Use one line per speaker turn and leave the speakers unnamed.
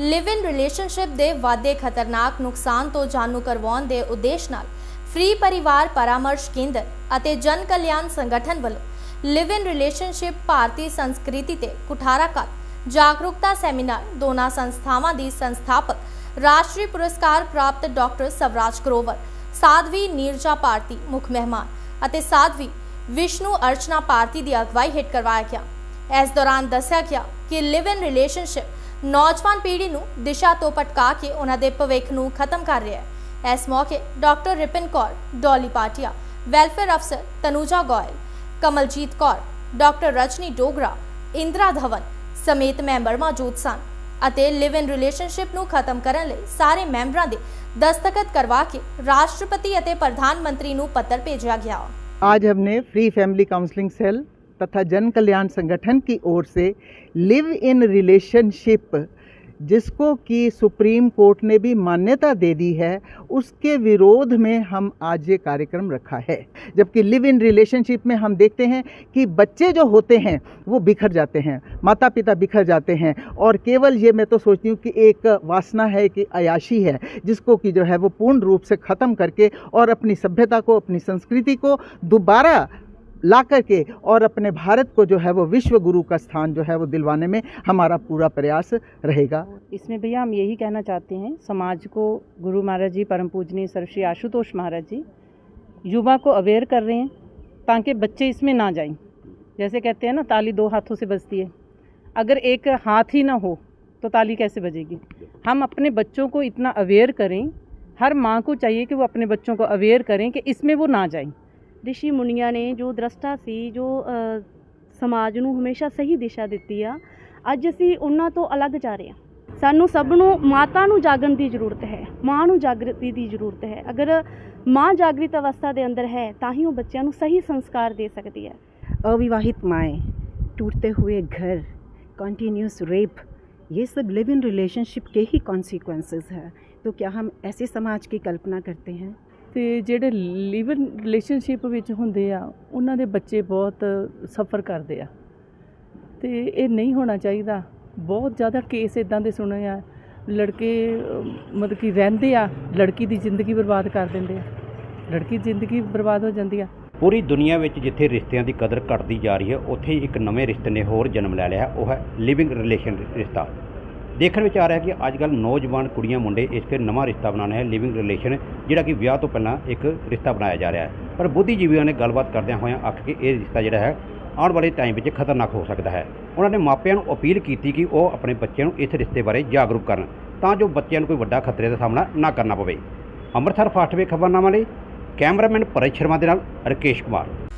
ਲਿਵ ਇਨ relationship ਦੇ ਵਾਧੇ ਖਤਰਨਾਕ ਨੁਕਸਾਨ ਤੋਂ ਜਾਣੂ ਕਰਵਾਉਣ ਦੇ ਉਦੇਸ਼ ਨਾਲ ਫ੍ਰੀ ਪਰਿਵਾਰ ਪਰਾਮਰਸ਼ ਕੇਂਦਰ ਅਤੇ ਜਨ ਕਲਿਆਣ ਸੰਗਠਨ ਵੱਲੋਂ ਲਿਵ ਇਨ ਰਿਲੇਸ਼ਨਸ਼ਿਪ ਭਾਰਤੀ ਸੰਸਕ੍ਰਿਤੀ ਤੇ ਕੁਠਾਰਾ ਕੱਲ ਜਾਗਰੂਕਤਾ ਸੈਮੀਨਾਰ ਦੋਨਾਂ ਸੰਸਥਾਵਾਂ ਦੀ ਸੰਸਥਾਪਕ ਰਾਸ਼ਟਰੀ ਪੁਰਸਕਾਰ ਪ੍ਰਾਪਤ ਡਾਕਟਰ ਸਵਰਾਜ ਕਰੋਵਰ ਸਾਧਵੀ ਨੀਰਜਾ ਭਾਰਤੀ ਮੁੱਖ ਮਹਿਮਾਨ ਅਤੇ ਸਾਧਵੀ ਵਿਸ਼ਨੂੰ ਅਰਚਨਾ ਭਾਰਤੀ ਦੀ ਅਗਵਾਈ ਹੇਠ ਕਰਵਾਇਆ ਗਿਆ। ਇਸ ਦੌਰਾਨ ਦੱਸਿਆ ਗਿਆ ਕਿ ਲਿਵ ਇਨ ਰਿਲੇਸ਼ਨਸ਼ਿਪ ਨੌਜਵਾਨ ਪੀੜ੍ਹੀ ਨੂੰ ਦਿਸ਼ਾ ਤੋਂ ਭਟਕਾ ਕੇ ਉਹਨਾਂ ਦੇ ਭਵਿੱਖ ਨੂੰ ਖਤਮ ਕਰ ਰਿਹਾ ਹੈ ਇਸ ਮੌਕੇ ਡਾਕਟਰ ਰਿਪਨ ਕੌਰ ਡੋਲੀ ਪਾਟਿਆ ਵੈਲਫੇਅਰ ਅਫਸਰ ਤਨੂਜਾ ਗੋਇਲ ਕਮਲਜੀਤ ਕੌਰ ਡਾਕਟਰ ਰਜਨੀ ਡੋਗਰਾ ਇੰਦਰਾ ਧਵਨ ਸਮੇਤ ਮੈਂਬਰ ਮੌਜੂਦ ਸਨ ਅਤੇ ਲਿਵ ਇਨ ਰਿਲੇਸ਼ਨਸ਼ਿਪ ਨੂੰ ਖਤਮ ਕਰਨ ਲਈ ਸਾਰੇ ਮੈਂਬਰਾਂ ਦੇ ਦਸਤਖਤ ਕਰਵਾ ਕੇ ਰਾਸ਼ਟਰਪਤੀ ਅਤੇ ਪ੍ਰਧਾਨ ਮੰਤਰੀ ਨੂੰ ਪੱਤਰ ਭੇਜਿਆ ਗਿਆ
आज हमने फ्री फैमिली काउंसलिंग सेल तथा जन कल्याण संगठन की ओर से लिव इन रिलेशनशिप, जिसको कि सुप्रीम कोर्ट ने भी मान्यता दे दी है, उसके विरोध में हम आज ये कार्यक्रम रखा है। जबकि लिव इन रिलेशनशिप में हम देखते हैं कि बच्चे जो होते हैं, वो बिखर जाते हैं माता पिता बिखर जाते हैं, और केवल ये मैं तो सोचती हूँ कि एक वासना है कि अयाशी है, जिसको कि जो है वो पूर्ण रूप से ख़त्म करके और अपनी सभ्यता को, अपनी संस्कृति को दोबारा ला करके और अपने भारत को जो है वो विश्व गुरु का स्थान जो है वो दिलवाने में हमारा पूरा प्रयास रहेगा।
इसमें भैया हम यही कहना चाहते हैं, समाज को गुरु महाराज जी, परम पूजनीय सर्वश्री आशुतोष महाराज जी, युवा को अवेयर कर रहे हैं ताकि बच्चे इसमें ना जाएँ। जैसे कहते हैं ना, ताली दो हाथों से बजती है। अगर एक हाथ ही ना हो तो ताली कैसे बजेगी? हम अपने बच्चों को इतना अवेयर करें, हर माँ को चाहिए कि वो अपने बच्चों को अवेयर करें कि इसमें वो ना जाएँ।
ਰਿਸ਼ੀ ਮੁਨੀਆਂ ਨੇ ਜੋ ਦ੍ਰਸ਼ਟਾ ਸੀ ਜੋ ਅ, ਸਮਾਜ ਨੂੰ ਹਮੇਸ਼ਾ ਸਹੀ ਦਿਸ਼ਾ ਦਿੱਤੀ ਆ ਅੱਜ ਅਸੀਂ ਉਹਨਾਂ ਤੋਂ ਅਲੱਗ ਜਾ ਰਹੇ ਹਾਂ ਸਾਨੂੰ ਸਭ ਨੂੰ ਮਾਤਾ ਨੂੰ ਜਾਗਣ ਦੀ ਜ਼ਰੂਰਤ ਹੈ ਮਾਂ ਨੂੰ ਜਾਗਰਤੀ ਦੀ ਜ਼ਰੂਰਤ ਹੈ ਅਗਰ ਮਾਂ ਜਾਗਰਿਤ ਅਵਸਥਾ ਦੇ ਅੰਦਰ ਹੈ ਤਾਂ ਹੀ ਉਹ ਬੱਚਿਆਂ ਨੂੰ ਸਹੀ ਸੰਸਕਾਰ ਦੇ ਸਕਦੀ ਹੈ
अविवाहित माएँ टूटते हुए घर कॉन्टीन्यूस रेप ये सब लिव इन रिलेशनशिप के ही कॉन्सिक्वेंसेस है तो क्या हम ऐसे समाज की कल्पना करते हैं
ਅਤੇ ਜਿਹੜੇ ਲਿਵ ਇਨ ਰਿਲੇਸ਼ਨਸ਼ਿਪ ਵਿੱਚ ਹੁੰਦੇ ਆ, ਉਹਨਾਂ ਦੇ ਬੱਚੇ ਬਹੁਤ ਸਫਰ ਕਰਦੇ ਆ। ਅਤੇ ਇਹ ਨਹੀਂ ਹੋਣਾ ਚਾਹੀਦਾ। ਬਹੁਤ ਜ਼ਿਆਦਾ ਕੇਸ ਇਦਾਂ ਦੇ ਸੁਣੇ ਆ, ਲੜਕੇ, ਮਤਲਬ ਕਿ ਰਹਿੰਦੇ ਆ, ਲੜਕੀ ਦੀ ਜ਼ਿੰਦਗੀ ਬਰਬਾਦ ਕਰ ਦਿੰਦੇ ਆ। ਲੜਕੀ ਦੀ ਜ਼ਿੰਦਗੀ ਬਰਬਾਦ ਹੋ ਜਾਂਦੀ ਆ।
ਪੂਰੀ ਦੁਨੀਆ ਵਿੱਚ ਜਿੱਥੇ ਰਿਸ਼ਤਿਆਂ ਦੀ ਕਦਰ ਘਟਦੀ ਜਾ ਰਹੀ ਹੈ, ਉੱਥੇ ਹੀ ਇੱਕ ਨਵੇਂ ਰਿਸ਼ਤੇ ਨੇ ਹੋਰ ਜਨਮ ਲੈ ਲਿਆ, ਉਹ ਹੈ ਲਿਵਿੰਗ ਰਿਲੇਸ਼ਨ ਰਿਸ਼ਤਾ। ਦੇਖਣ ਵਿੱਚ ਆ ਰਿਹਾ ਕਿ ਅੱਜ ਕੱਲ੍ਹ ਨੌਜਵਾਨ ਕੁੜੀਆਂ, ਮੁੰਡੇ ਇਸ ਤੇ ਨਵਾਂ ਰਿਸ਼ਤਾ ਬਣਾਉਣਾ ਹੈ ਲਿਵਿੰਗ ਰਿਲੇਸ਼ਨ ਜਿਹੜਾ ਕਿ ਵਿਆਹ ਤੋਂ ਪਹਿਲਾਂ ਇੱਕ ਰਿਸ਼ਤਾ ਬਣਾਇਆ ਜਾ ਰਿਹਾ ਹੈ। ਪਰ ਬੁੱਧੀਜੀਵੀਆਂ ਨੇ ਗੱਲਬਾਤ ਕਰਦਿਆਂ ਹੋਇਆਂ ਆਖ ਕਿ ਇਹ ਰਿਸ਼ਤਾ ਜਿਹੜਾ ਹੈ ਆਉਣ ਵਾਲੇ ਟਾਈਮ ਵਿੱਚ ਖਤਰਨਾਕ ਹੋ ਸਕਦਾ ਹੈ। ਉਹਨਾਂ ਨੇ ਮਾਪਿਆਂ ਨੂੰ ਅਪੀਲ ਕੀਤੀ ਕਿ ਉਹ ਆਪਣੇ ਬੱਚਿਆਂ ਨੂੰ ਇਸ ਰਿਸ਼ਤੇ ਬਾਰੇ ਜਾਗਰੂਕ ਕਰਨ, ਤਾਂ ਜੋ ਬੱਚਿਆਂ ਨੂੰ ਕੋਈ ਵੱਡਾ ਖਤਰੇ ਦਾ ਸਾਹਮਣਾ ਨਾ ਕਰਨਾ ਪਵੇ। ਅੰਮ੍ਰਿਤਸਰ ਫਾਸਟਵੇ ਖਬਰਨਾਮਾ ਲਈ ਕੈਮਰਾਮੈਨ ਭਰਤ ਸ਼ਰਮਾ ਦੇ ਨਾਲ ਰਕੇਸ਼ ਕੁਮਾਰ।